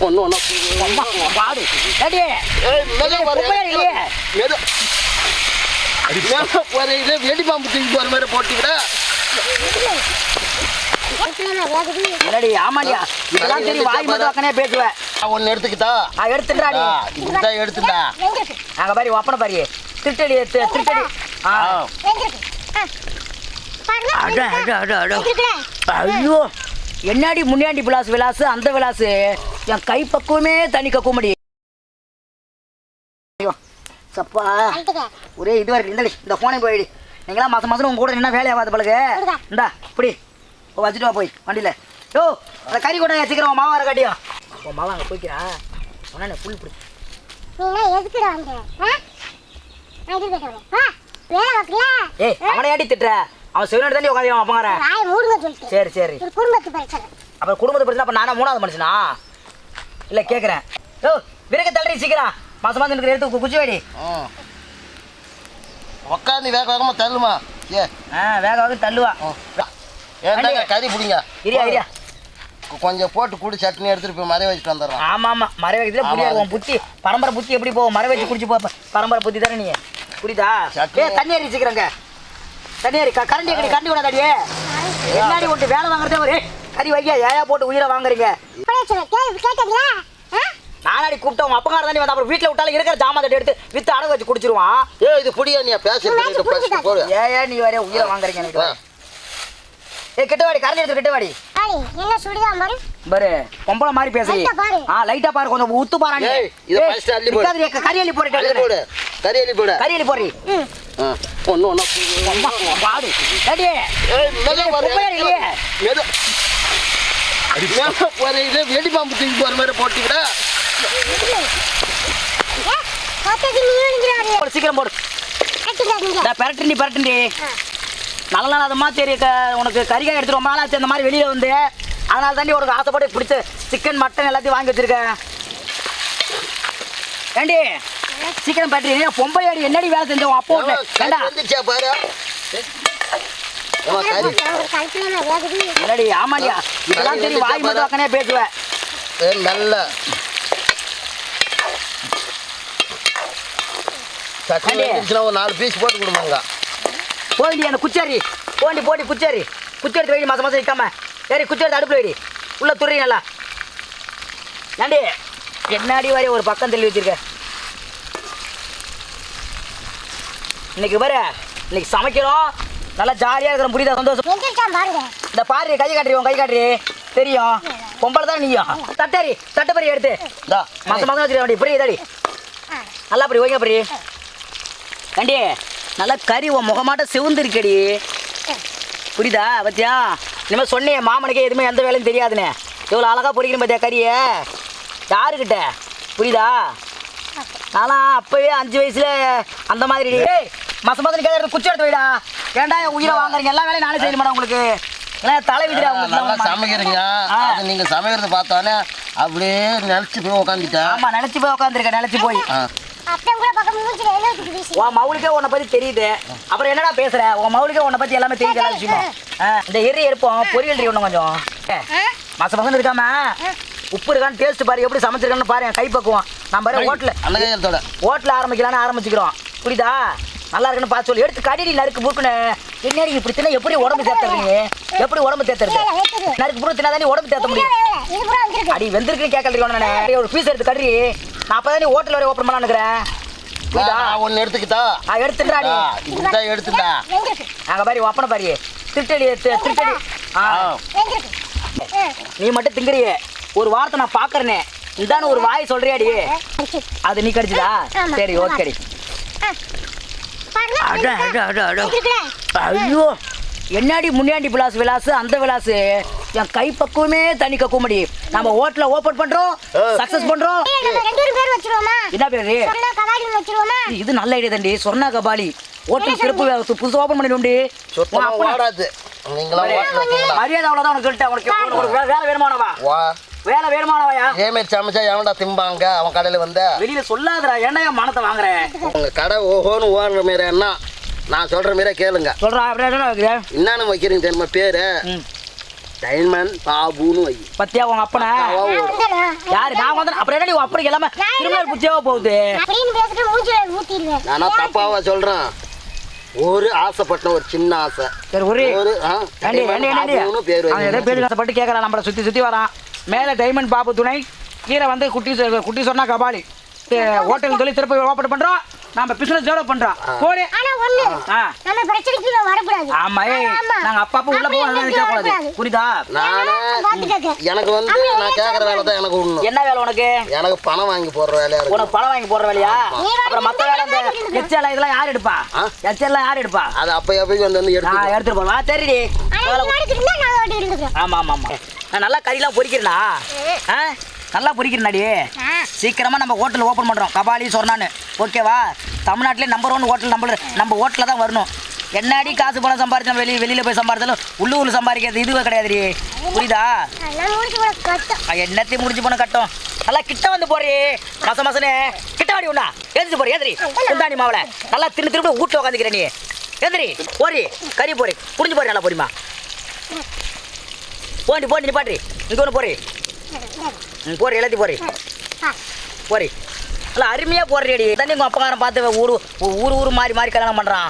ஒன்று ஒன்றா அம்மா, பாடு பாரு. இதே வெடி பாம்பு தூக்கி போற மாதிரி ஒன்று எடுத்துக்கிட்டா இப்படிதான் எடுத்துட்டா அங்க பாரு ஒப்பனை பாரு திருட்டடி திருட்டடி. அட அட அட அட ஐயோ என்னடி முன்னாடி விலாசு அந்த விலாசு என் கை பக்குவமே தனி கக்குமடி ஐயோ சப்பா. ஒரே இது வரைக்கும் இந்தடி இந்த போனை போயிடு நீங்களாம் மாசம் மாசம் உங்க கூட என்ன வேலையாகாத பழகு இந்தா இப்படி. வச்சுட்டு வா போய் வண்டியில். யோ அந்த கறி கூட சீக்கிரம் உன் மாவா கட்டியும் உன் மாவா அங்கே போய்க்கிறா. உடனே புல் பிடி ஏய் அவனை ஏடி திட்டுற? அவன் சிவனடி தாண்டி உட்காந்து அவன் அப்பங்காரன் சரி சரி. அப்புறம் குடும்பத்தை பிரச்சனை அப்போ நானா மூணாவது மனுஷனா? இல்லை கேட்குறேன் யோ விறகு தள்ளி சீக்கிரம். மாசம் மாதம் எனக்கு எடுத்து குச்சி வேடி. உக்காந்து வேக வேகமா தள்ளுமா. ஏ. ஆ வேக வேக தள்ளுவா. ஏன்டா கறி பிடிங்க. இரியா இரியா. கொஞ்சம் போட்டு கூடி சட்னி எடுத்துட்டு போய் மறைய வச்சுட்டு வந்துடுறான். ஆமா ஆமா. மர வைக்கிறதுல புரியாது புத்தி பரம்பரை புத்தி எப்படி போகும்? மர வச்சு குடிச்சு போ பரம்பரை புத்தி தானே நீ? புரியுதா? சட்னி- ஏ தண்ணி ஏறி சீக்கிரங்க தண்ணி க- கரண்டி எங்கடி கரண்டி கூட தடியே என்னாடி விட்டு வேலை வாங்குறதே ஒரு கறி வைக்க ஏயா போட்டு உயிரை வாங்குறீங்க. நானாடி கூப்பிட்டு அப்பங்கார தாண்டி வந்து அப்புறம் வீட்டில் விட்டாலும் இருக்கிற ஜாமான் தட்டி எடுத்து வித்து அடகு வச்சு குடிச்சிருவான். ஏ இது புடியா நீ பேசுறது ஏயா நீ வரைய உயிரை வாங்குறீங்க எனக்கு. ஏ கிட்டவாடி கரண்டி எடுத்து கிட்டவாடி பாரு. பொம்பளை மாதிரி பேசுறீ. ஆ லைட்டா பாரு கொஞ்சம் உத்து பாரு நீ. இதை first அள்ளி போடு. மெது- பாரு. இதே வெடி பாம்பு தூக்கி போற மாதிரி போட்டுக்கிற போடு, சீக்கிரம் போடு. பெரட்டுண்டி பெரட்டுண்டி. நல்ல நாள் அது மாதிரி தெரிய உனக்கு கறிக்காய் எடுத்து ரொம்ப நாளாச்சு அந்த மாதிரி வெளியில வந்து. அதனால தாண்டி உனக்கு ஆசைப்பட்டு பிடிச்ச சிக்கன் மட்டன் எல்லாத்தையும் வாங்கி வச்சிருக்கேன். ஏண்டி? சீக்கிரம் பெரட்டி நீ பொம்பளை அடி என்னடி வேலை செஞ்சோம் அப்போ ஏண்டா வந்துச்சா பாரு ஏம்மா, கறி என்னடி ஆமாடியா இதெல்லாம் தெரியும் வாய் மட்டும் வக்கனே பேசுவேன் ஏ, நல்ல. ஒரு நாலு பீஸ் போட்டு கொடுமாங்க போண்டி அந்த குச்சாரி. போண்டி போண்டி குச்சாரி. குச்சி எடுத்து வை மாசம் மாசம் நிற்காம சரி குச்சி எடுத்து அடுப்பில் வைடி. உள்ள துறி நல்லா. ஏண்டி என்னாடி வரை ஒரு பக்கம் தள்ளி வச்சிருக்க? இன்னைக்கு பாரு இன்னைக்கு சமைக்கிறோம். நல்லா ஜாலியாக இருக்கிறோம் புரியுதா சந்தோஷம். இந்த பாரு கை காட்டுறி உன் கை காட்டுறி தெரியும். பொம்பளை தான் நீயும்? தட்டாரி தட்டப்பறி எடுத்து. இந்தா மாசம் மாசம் வச்சுருக்க புரியுதாடி நல்லா அப்படி ஓகே அப்படி ஏண்டி நல்லா கறி உன் முகமாட்ட சிவந்திருக்கடி புரியுதா? பத்தியா? இனிமேல் சொன்னேன் மாமனுக்கே எதுவுமே எந்த வேலையும் தெரியாதுண்ணே இவ்வளோ அழகாக பொறிக்கணும் பார்த்தியா கறியை? யாருக்கிட்ட? புரியுதா? நான்லாம் அப்பவே அஞ்சு வயசுல அந்த மாதிரி. மாசம் மாதம் கேட்கறது குச்சி எடுத்து வைடா. ஏன்டா உயிரை வாங்குறீங்க? எல்லா வேலையும் நானே செய்ய மாட்டேன் உங்களுக்கு சமைக்கிறீங்க. அது நீங்க சமைக்கிறத பார்த்தோன்னே அப்படியே நினைச்சு போய் உக்காந்துட்டேன். ஆமா நினைச்சு போய் உட்காந்துருக்க நினைச்சு போய். உன் மவுளுக்கே உன்னை பத்தி தெரியுது. அப்புறம் என்னடா பேசுற? உன் மவுளுக்கே உன்னை பத்தி எல்லாமே தெரியுது எல்லா விஷயமும். ஆ, இந்த எரி இருப்போம் பொரியல் ஒன்று கொஞ்சம். மாசம் பசங்க இருக்காம? உப்பு இருக்கான்னு டேஸ்ட் பாரு எப்படி சமைச்சிருக்கான்னு பாரு கை பக்குவோம். நான் பாரு ஹோட்டல். ஹோட்டல் ஆரம்பிக்கலாம்னு ஆரம்பிச்சுக்கிறோம். புரியுதா? நல்லா இருக்குன்னு பார்த்து சொல்லி. எடுத்து கடிடி நறுக்கு புருக்குன்னு என்னடி இப்படி தின்னா? எப்படி உடம்பு தேத்துறீங்க எப்படி உடம்பு தேத்துறது நறுக்கு புரு தின்னா தானே உடம்பு தேத்த முடியும்? அடி வெந்திருக்குன்னு கேட்கல நானே ஒரு பீஸ் எடுத்து கறி நான் அப்பதான் நீ ஹோட்டல் வரை ஓப்பன் பண்ணலான்னு இருக்கிறேன். ஒன்று எடுத்துக்கிட்டா? ஆ, இப்படிதான் எடுத்துட்டா. அங்க பாரு ஒப்பனை பாரு. திருட்டடி திருட்டடி. ஆ. ஆ. நீ மட்டும் திங்குறியே. ஒரு வார்த்தை நான் பாக்குறேனே இந்தான்னு ஒரு வாய் சொல்றியாடி. அது நீ கடிச்சுதா. சரி ஓகேடி அட ஐயோ என்னடி முன்னாடி விலாஸ் விலாசு அந்த விலாசு என் கை பக்குவமே தனி கக்குமடி நம்ம ஹோட்டல ஓபன் பண்றோம். சக்சஸ் பண்றோம். என்ன பேரு? இது நல்ல ஐடியா தண்டி சொர்ணா கபாலி. ஹோட்டல் சிறப்பு புதுசு ஓபன் பண்ணிடும்டி மரியாதை அவ்வளவுதான் உனக்கு சொல்லிட்டேன். உனக்கு வேலை வேணுமானவா? வா. வேலை வேணுமானவாயா? மாதிரி சமைச்சா எவன்டா திம்பாங்க? அவன் கடையில் வந்த. வெளியில சொல்லாதடா ஏன்டா என் மனத்தை வாங்குற? உங்க கடை ஓஹோன்னு ஓடுற மாரி என்ன நான் சொல்ற மாரியே கேளுங்க. சொல்றா அப்படியே என்ன வைக்கிற என்னன்னு வைக்கிறீங்க தெரியுமா? பேரு? டைமண்ட் பாபுன்னு வை. பத்தியா உங்க அப்பனை? யாரு? நான் வந்து அப்புறம் என்னடி உன் அப்பனுக்கு எல்லாமே கிரிமினல் புத்தியாவா போகுது? நானா தப்பாவா சொல்றேன். ஒரு ஆசைப்பட்ட ஒரு சின்ன ஆசை. சரி ஒரு ஒரு பேர். பேர் கஷ்டப்பட்டு கேட்கறான் நம்மளை சுற்றி சுற்றி வரான். மேலே டைமண்ட் பாபு துணை. கீழே வந்து குட்டி குட்டி சொன்னா கபாலி. ஹோட்டல் சொல்லி திருப்பி ஓப்பன் பண்ணுறோம் நம்ம பிஸ்னஸ் டெவலப் பண்ணுறோம் போடு. ஆனா ஒண்ணு நம்ம பிரச்சனைக்கு இவன் வரக்கூடாது. ஆமா ஏய் ஆமா. நாங்கள் அப்பா அப்பா உள்ள போக நினைக்க கூடாது. புரியுதா? நானே. எனக்கு வந்து நான் கேட்குற வேலை தான் எனக்கு ஒண்ணு என்ன வேலை உனக்கு? எனக்கு பணம் வாங்கி போடுற வேலையா இருக்கு உனக்கு பழம் வாங்கி போடுற வேலையா? அப்புறம் மற்ற வேலை இந்த எச்சல் இதெல்லாம் யார் எடுப்பா? ஆ? எச்சல்லாம் யார் எடுப்பா? அது அப்ப எப்பயும் வந்து வந்து எடுத்து நான் இருந்தா நான் வாடிக்கிட்டு இருந்துக்கிறேன். ஆமா ஆமா ஆமா. நான் நல்லா கறிலாம் பொரிக்கிறேனா ஆ? நல்லா பொரிக்கிறேனாடி சீக்கிரமா நம்ம ஹோட்டல் ஓப்பன் பண்றோம். கபாலி சொன்னான்னு ஓகேவா தமிழ்நாட்டிலே நம்பர் ஒன் ஹோட்டல் நம்ம நம்ம ஹோட்டலில் தான் வரணும். என்னடி காசு பணம் சம்பாரிச்சோம் வெளியே வெளியில போய் சம்பாரிச்சாலும் உள்ளூர்ல சம்பாதிக்கிறது இதுவே கிடையாதுடி. புரியுதா? என்னத்தையும் முடிஞ்சு போன கட்டும். நல்லா கிட்ட வந்து போறே மச மசனே கிட்ட வாடி உண்ணா எதிர்த்து போறி எதிரி குந்தாணி மாவுல. நல்லா தின்னு திரும்ப வீட்டில் உட்காந்துக்கிற நீ. எதிரி போறி. கறி போறி. புரிஞ்சு போறி நல்லா போறிமா போண்டி போண்டி நீ பாட்டி இங்கே ஒன்று போறி. போறி எல்லாத்தையும் போறி போறி நல்லா அருமையாக போடுறேடி. தண்ணி உங்கள் அப்பகாரம் பார்த்து ஊரு ஊர் ஊர் மாறி மாறி கல்யாணம் பண்ணுறான்